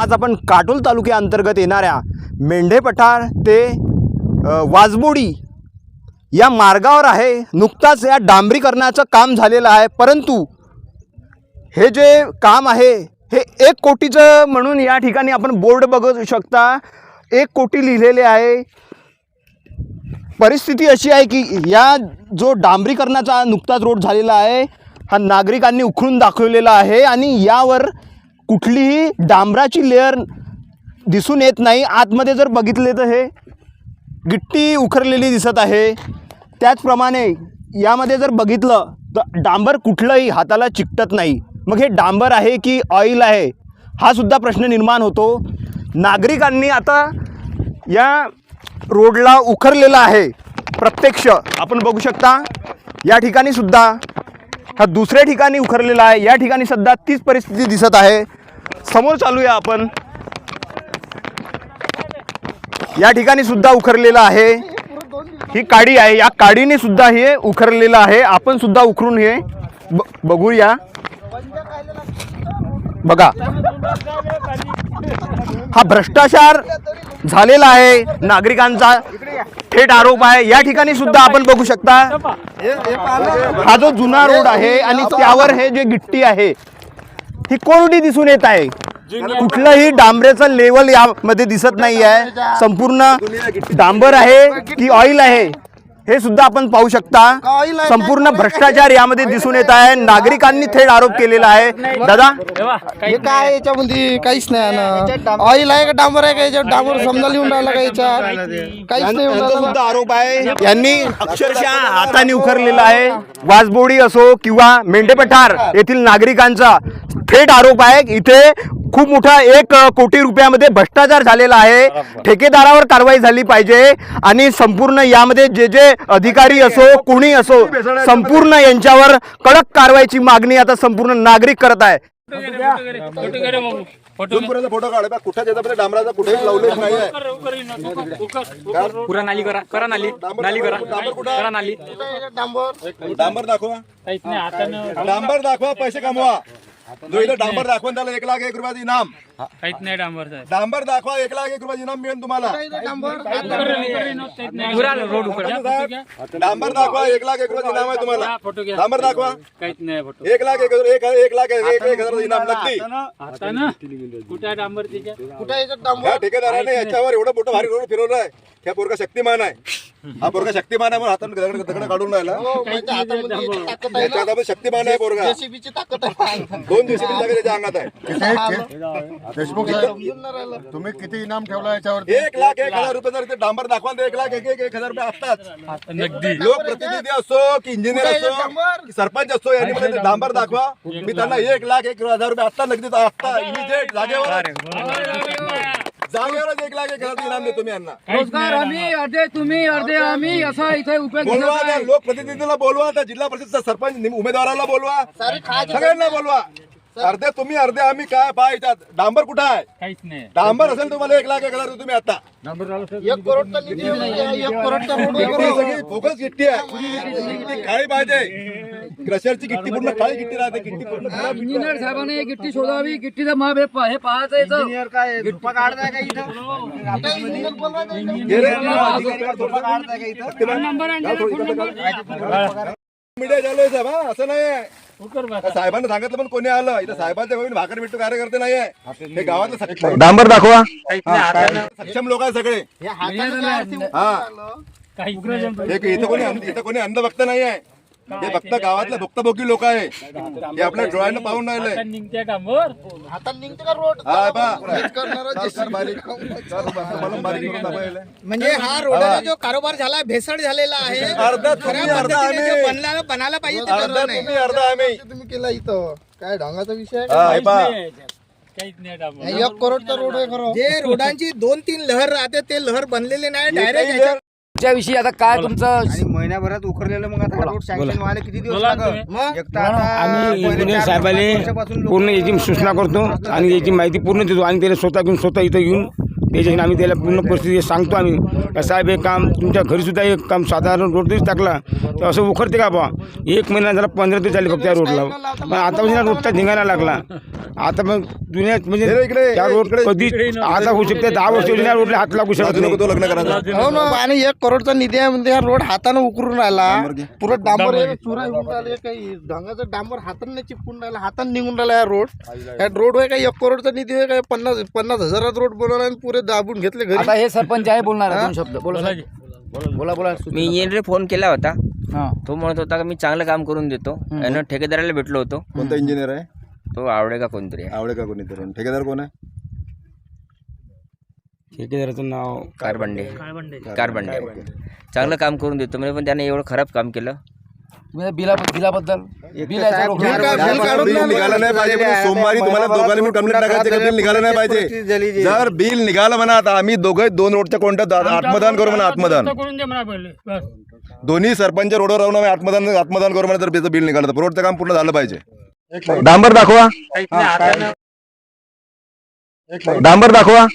आज आपण काटोल तालुक्याअंतर्गत येणाऱ्या मेंढे पठार ते वाजबोडी या मार्गावर आहे. नुकताच या डांबरीकरणाचं काम झालेलं आहे. परंतु हे जे काम आहे हे एक कोटीचं म्हणून या ठिकाणी आपण बोर्ड बघू शकता. एक कोटी लिहिलेले आहे. परिस्थिती अशी आहे की या जो डांबरीकरणाचा नुकताच रोड झालेला आहे हा नागरिकांनी उखळून दाखवलेला आहे आणि यावर कुठलीही डांबराची लेअर दिसून येत नाही. आतमध्ये जर बघितले तर हे गिट्टी उखरलेली दिसत आहे. त्याचप्रमाणे यामध्ये जर बघितलं तर डांबर कुठलंही हाताला चिकटत नाही. मग हे डांबर आहे की ऑइल आहे? हा सुद्धा प्रश्न निर्माण होतो. नागरिकांनी आता या रोडला उखरलेला आहे. प्रत्यक्ष आपण बघू शकता. या ठिकाणी सुद्धा हा दुसऱ्या ठिकाणी उखरलेला आहे. या ठिकाणी सध्या तीच परिस्थिती दिसत आहे. समोर चालूया आपण. या ठिकाणी सुद्धा उखरलेलं आहे. ही काडी आहे. या काडीने सुद्धा हे उखरलेलं आहे. आपण सुद्धा उखरून हे बघूया. बघा. हा भ्रष्टाचार झालेला आहे. नागरिकांचा थेट आरोप आहे. या ठिकाणी सुद्धा आपण बघू शकता. हा जो जुना रोड आहे आणि त्यावर हे जे गिट्टी आहे ही कोरडी दिसून येत आहे. कुठलंही डांबरेचं लेवल यामध्ये दिसत नाही आहे संपूर्ण डांबर आहे की ऑइल आहे. हे सुद्धा आपण पाहू शकता. संपूर्ण भ्रष्टाचार यामध्ये दिसून येत आहे. नागरिकांनी थेट आरोप केलेला आहे. दादा? हे काय याच्यामध्ये? काहीच नाही ना. ऑइल आहे का डांबर आहे का याच्यावर डांबर समजा लिहून राहिला का याच्यात? काहीच नाही. सुद्धा आरोप आहे. यांनी अक्षरशः हाताने उखरलेला आहे. वाजबोडी असो किंवा मेंढेपठार येथील नागरिकांचा थेट आरोप आहे. इथे खूप मोठा एक कोटी रुपयामध्ये भ्रष्टाचार झालेला आहे. ठेकेदारावर कारवाई झाली पाहिजे आणि संपूर्ण यामध्ये जे जे अधिकारी असो कोणी असो संपूर्ण यांच्यावर कडक कारवाईची मागणी आता संपूर्ण नागरिक करत आहे. फोटो फोटो काढ बा कुठे त्याच्यामध्ये डांबराचा कुठेही लावलेच नाही पुरा नाली करा करा नाली. नाली करा. करा नाली. डांबर दाखवा. डांबर दाखवा पैसे कमवा. जो इथं डांबर दाखवा त्याला एक लाख एक रुपयाचं इनाम. काहीच नाही डांबर साहेब डांबर दाखवा एक लाख एक रुपयाचं इनाम मिळेल तुम्हाला. रोड डांबर दाखवा एक लाख एक रुपयाचं इनाम आहे तुम्हाला. फोटो घ्या. डांबर दाखवा. काहीच नाही फोटो. एक लाख एक एक एक लाख एक एक हजाराचं इनाम नक्की. आता ना. कुठे आहे डांबर कुठं डांबर? या ठेकेदाराने याच्यावर एवढं मोठं भारी रोड फिरवलं आहे. ह्या पोरगा शक्तिमान आहे. हा पोरगा शक्तिमान आहे म्हणून हाताने दगड दगड काढून राहिला. हो, याच्या हातामध्ये शक्तिमान आहे पोरगा. आहे. दोन दिवसाची जागा त्याच्या अंगात आहे. देशमुख. साहेब तुम्ही किती इनाम ठेवला याच्यावरती? एक लाख एक हजार रुपये जर ते डांबर दाखवाल तर एक लाख एक एक एक हजार रुपये असतात. नगदी. लोकप्रतिनिधी असो की इंजिनियर असो की सरपंच असो यांनी मला ते डांबर दाखवा. मी त्यांना एक लाख एक हजार रुपये आत्ता नगदीच आत्ता इमिजिएट जागेवर जागेवरच एक लाख एक हजार इनाम देतो मी यांना. रोजगार आम्ही अर्धे तुम्ही अर्धे आम्ही असा इथे उपयोग बोलवा त्या लोकप्रतिनिधीला बोलवा त्या जिल्हा परिषदचा सरपंच निम- उमेदवाराला बोलवा. सगळ्यांना बोलवा. अर्धे तुम्ही अर्धे आम्ही काय पाय याच्यात डांबर कुठं आहे? काहीच नाही. डांबर असेल तुम्हाला एक लाख एक हजार देतो तुम्ही आता. एक करोडचा निधी आहे एक करोडचा रोड. सगळी फोकस गिट्टी आहे. गिट्टी काळी पाहिजे. क्रशरची गिट्टी पूर्ण काळी गिट्टी राहते गिट्टी पूर्ण इंजिनियर साहेबांनी ही गिट्टी शोधावी गिट्टीचं माप हे पा- हे पाहायचं याचं. मीडिया चालू आहे साहेब हा, असं नाही आहे. साहेबांना सांगितलं पण कोणी आलं. इथं साहेबांच्या भाकर भेटू कार्यकर्ते नाही आहे. हे गावातलं सक्षम डांबर दाखवा. सक्षम लोक आहे सगळे. हे हाताने काय हा. हे इथं कोणी इथं कोणी अंधभक्त नाही आहे. हे फक्त गावातले भक्तभोगी लोक आहे. हे आपल्या डोळ्यानं पाहून राहिले. निघते डांबर हाताने निघते का रोड? हा बा हेच करणारं JCB. मला बारीक करून दाखवायला. म्हणजे हा रोडाचा जो कारोबार झाला भेसळ झालेला आहे. अर्धा तुम्ही खऱ्या अर्धा पद्धतीने जो आम्ही बनला बनायला पाहिजे ते अर्धा बनलं नाही. तुम्ही अर्धा आम्ही. तुम्ही केला इथं. काय ढंगाचा विषय आहे हा, हे पहा. काहीच नाही डांबर का? एक करोडचा रोड आहे खरं. जे रोडांची दोन तीन लहर राहते ते लहर बनलेले नाही डायरेक्ट त्याविषयी आता काय तुमचं आणि महिन्याभरात उखरलेलं मग आता रोड सँक्शन व्हायला किती दिवस बोला लागल? तुम्ही. मग? एक तर आता आम्ही पहिले इंजिनियर चार- साहेबाले पाच वर्षापासून लोकं- पूर्ण याची सूचना करतो आणि याची माहिती पूर्ण देतो आणि त्याला स्वतः घेऊन स्वतः इथं येऊन त्याच्याशी आम्ही त्याला पूर्ण परिस्थिती सांगतो आम्ही. का साहेब हे काम तुमच्या घरीसुद्धा एक काम साधारण रोड जरी टाकला तर असं उखरते का बा एक महिना झाला पंधरा दिवस झाले फक्त या रोडला. पण आतापासून रोडचा धिंगाणा लागला. आता मग दुनियात म्हणजे इकडे, त्या. कधी आता होऊ शकते दहा वर्ष होईल, या रोडला हात. लागू शकत नको नाही. तो लग्न करायचं हो ना आणि एक करोडचा निधी आहे म्हणजे हा रोड हाताने उकरून राहिला. पुरं डांबर हे चुरा होऊन राहिले काही ढंगाचं डांबर हाताने नाही चिपकून राहिला हाताने निघून राहिला हा रोड. या रोड आहे काय एक करोडचा निधी आहे काय पन्नास पन्नास हजारात रोड बनवला आणि पुरे दाबून घेतले घरी. आता हे सरपंच आहे बोलणार आहे दोन शब्द. बोला बोला जी. बोला बोला मी इंजिनियर फोन केला होता. हा. तो म्हणत होता की मी चांगलं काम करून देतो. आणि ठेकेदाराला भेटलो होतो. कोणता इंजिनियर आहे? तो आवडे का कोणतरी. आहे. आवडे का कोणीतरी ठेकेदार कोण आहे? ठेकेदाराचं नाव कारबंडे कारबंडे चांगलं काम करून देतो. म्हणजे पण त्याने एवढं खराब काम केलं. तुम्ही बिला बिलाबद्दल बिल आहे तो बिल का- बिल काढून बिल द्या. निघालं नाही पाहिजे म्हणून सोमवारी तुम्हाला दोघांनी मिळून कंप्लेंट टाकायचं का बिल निघालं नाही पाहिजे. जर बिल निघालं म्हणा आता आम्ही दोघे दोन रोडच्या कोणत्या आत्मदान करू म्हणा आत्मदान. करून दे म्हणा पहिले बस. दोन्ही सरपंच रोडवर राहून आम्ही आत्मदान आत्मदान करू म्हणा तर त्याचं बिल निघालं तर रोडचं काम पूर्ण झालं पाहिजे. डांबर दाखवा. डांबर दाखवा.